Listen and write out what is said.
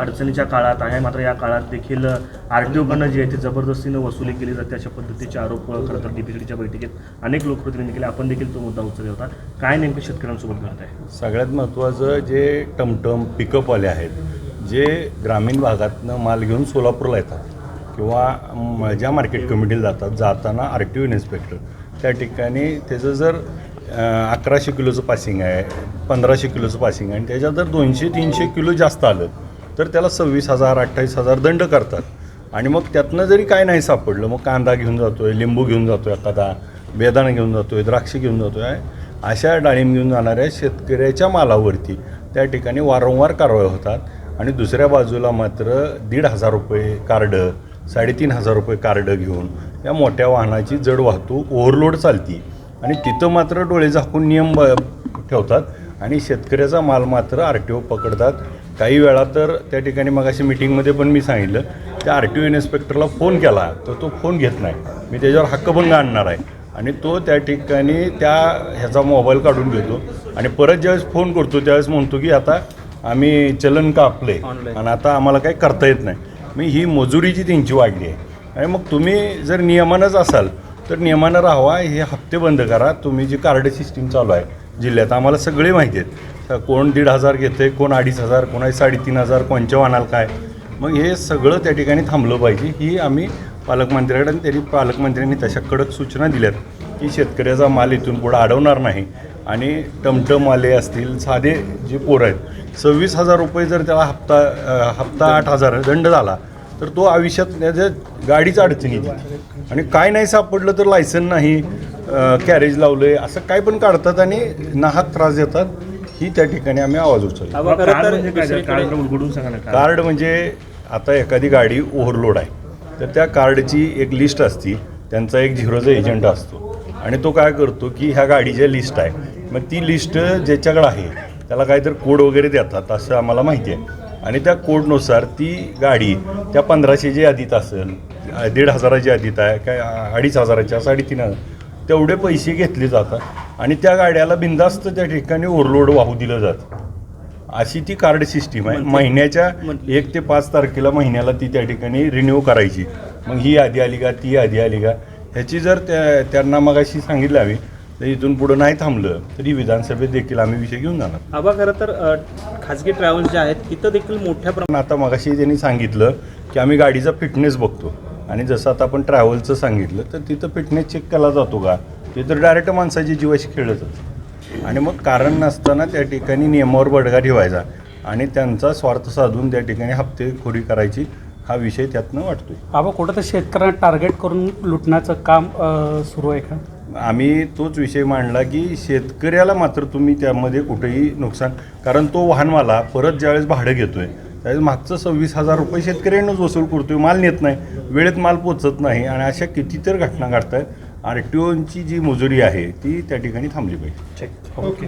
अडचणीच्या काळात आहे. मात्र या काळात देखील आर टी ओकडनं जी आहे ती जबरदस्तीनं वसुली केली जाते. अशा पद्धतीचे आरोप खरं तर डीपीसीडीच्या बैठकीत अनेक लोकप्रतिनिधी केले आपण देखील तो मुद्दा उचलला होता. काय नेमकं शेतकऱ्यांसोबत घडत आहे? सगळ्यात महत्त्वाचं जे टमटम पिकअपवाले आहेत जे ग्रामीण भागातनं माल घेऊन सोलापूरला येतात किंवा ज्या मार्केट कमिटीला जातात जाताना आर टी ओ इन्स्पेक्टर. त्या ठिकाणी त्याचं जर अकराशे किलोचं पासिंग आहे पंधराशे किलोचं पासिंग आहे आणि त्याच्यात जर दोनशे तीनशे किलो जास्त आलं तर त्याला सव्वीस हजार अठ्ठावीस हजार दंड करतात. आणि मग त्यातनं जरी काय नाही सापडलं मग कांदा घेऊन जातो आहे लिंबू घेऊन जातो आहे एखादा बेदाणा घेऊन जातो आहे द्राक्ष घेऊन जातो आहे अशा डाळिंब घेऊन जाणाऱ्या शेतकऱ्याच्या मालावरती त्या ठिकाणी वारंवार कारवाई होतात. आणि दुसऱ्या बाजूला मात्र दीड हजार रुपये कार्ड साडेतीन हजार रुपये कार्ड घेऊन या मोठ्या वाहनाची जड वाहतूक ओव्हरलोड चालती. आणि तिथं मात्र डोळे झाकून नियम ब ठेवतात. आणि शेतकऱ्याचा माल मात्र आर टी ओ पकडतात. काही वेळा तर त्या ठिकाणी मग अशी मिटिंगमध्ये पण मी सांगितलं त्या आर टी ओ इन्स्पेक्टरला फोन केला तर तो फोन घेत नाही. मी त्याच्यावर हक्कभंग आणणार आहे. आणि तो त्या ठिकाणी त्या ह्याचा मोबाईल काढून घेतो आणि परत ज्यावेळेस फोन करतो त्यावेळेस म्हणतो की आता आम्ही चलन कापले आणि आता आम्हाला काही करता येत नाही. मी ही मजुरीची त्यांची वाढली आहे. आणि मग तुम्ही जर नियमानंच असाल तर नियमानं राहावा हे हप्ते बंद करा तुम्ही जी कार्ड सिस्टीम चालू आहे जिल्ह्यात. आम्हाला सगळे माहिती आहेत. कोण दीड हजार घेते कोण अडीच हजार कोणाची साडेतीन हजार कोणच्या वाहनाला काय? मग हे सगळं त्या ठिकाणी थांबलं पाहिजे. ही आम्ही पालकमंत्र्याकडे आणि त्यांनी पालकमंत्र्यांनी तशा कडक सूचना दिल्यात की शेतकऱ्याचा माल इथून पुढं अडवणार नाही आणि टमटमवाले असतील साधे जे पोरं आहेत सव्वीस हजार रुपये जर त्याला हप्ता हप्ता आठ हजार दंड झाला तर तो आयुष्यात त्याच्या गाडीच अडचणी आणि काय नाही सापडलं तर लायसन नाही कॅरेज लावलं आहे असं काय पण काढतात आणि नाहक त्रास देतात ही त्या ठिकाणी आम्ही आवाज उचलतो. कार्ड म्हणजे. कार्ड म्हणजे आता एखादी गाडी ओव्हरलोड आहे तर त्या कार्डची एक लिस्ट असती त्यांचा एक झिरोचा एजंट असतो. आणि तो काय करतो की ह्या गाडीच्या लिस्ट आहे. मग ती लिस्ट ज्याच्याकडे आहे त्याला काहीतरी कोड वगैरे देतात असं आम्हाला माहिती आहे. आणि त्या कोडनुसार ती गाडी त्या पंधराशेच्या यादीत असेल दीड हजाराच्या यादीत आहे काय अडीच हजाराच्या साडेतीन हजार तेवढे पैसे घेतले जातात आणि त्या गाड्याला बिंदास्त त्या ठिकाणी ओव्हरलोड वाहू दिलं जातं. अशी ती कार्ड सिस्टीम आहे. महिन्याच्या एक ते पाच तारखेला महिन्याला ती त्या ठिकाणी रिन्यू करायची. मग ही यादी आली का ती यादी आली का? ह्याची जर त्या त्यांना मग अशी सांगितलं आम्ही तर इथून पुढं नाही थांबलं तरी विधानसभेत देखील आम्ही विषय घेऊन जाणार. आबा खरं तर खाजगी ट्रॅव्हल्स जे आहेत तिथं देखील मोठ्या पण आता मगाशी त्यांनी सांगितलं की आम्ही गाडीचा फिटनेस बघतो. आणि जसं आता आपण ट्रॅव्हलचं सांगितलं तर तिथं फिटनेस चेक केला जातो का? ते तर डायरेक्ट माणसाची जीवाशी खेळत जातं आणि मग कारण नसताना त्या ठिकाणी नियमावर बडगा ठेवायचा आणि त्यांचा स्वार्थ साधून त्या ठिकाणी हप्तेखोरी करायची हा विषय त्यातनं वाटतोय. बाबा कुठं तर शेतकऱ्यांना टार्गेट करून लुटण्याचं काम सुरू आहे का? आम्ही तोच विषय मांडला की शेतकऱ्याला मात्र तुम्ही त्यामध्ये कुठेही नुकसान कारण तो वाहनवाला परत ज्यावेळेस भाडं घेतोय त्यावेळेस मागचं सव्वीस हजार रुपये शेतकऱ्यांनाच वसूल करतोय माल नेत नाही. वेळेत माल पोचत नाही आणि अशा कितीतर घटना घडत आहेत आर टी ओची जी मजुरी आहे ती त्या ठिकाणी थांबली पाहिजे. ओके.